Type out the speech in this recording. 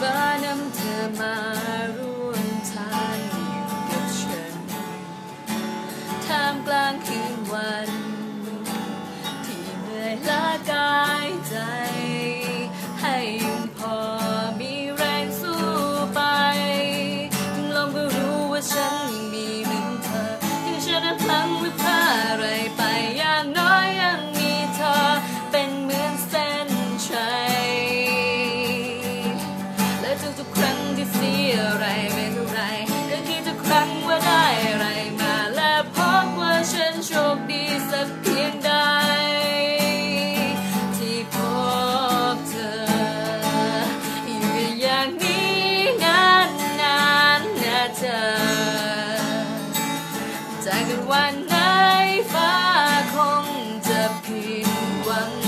ฟ้านำเธอมาร่วมทางอยู่กับฉันท่ามกลางคืนวัน ในวันไหนฟ้าคงจะพิมหวัง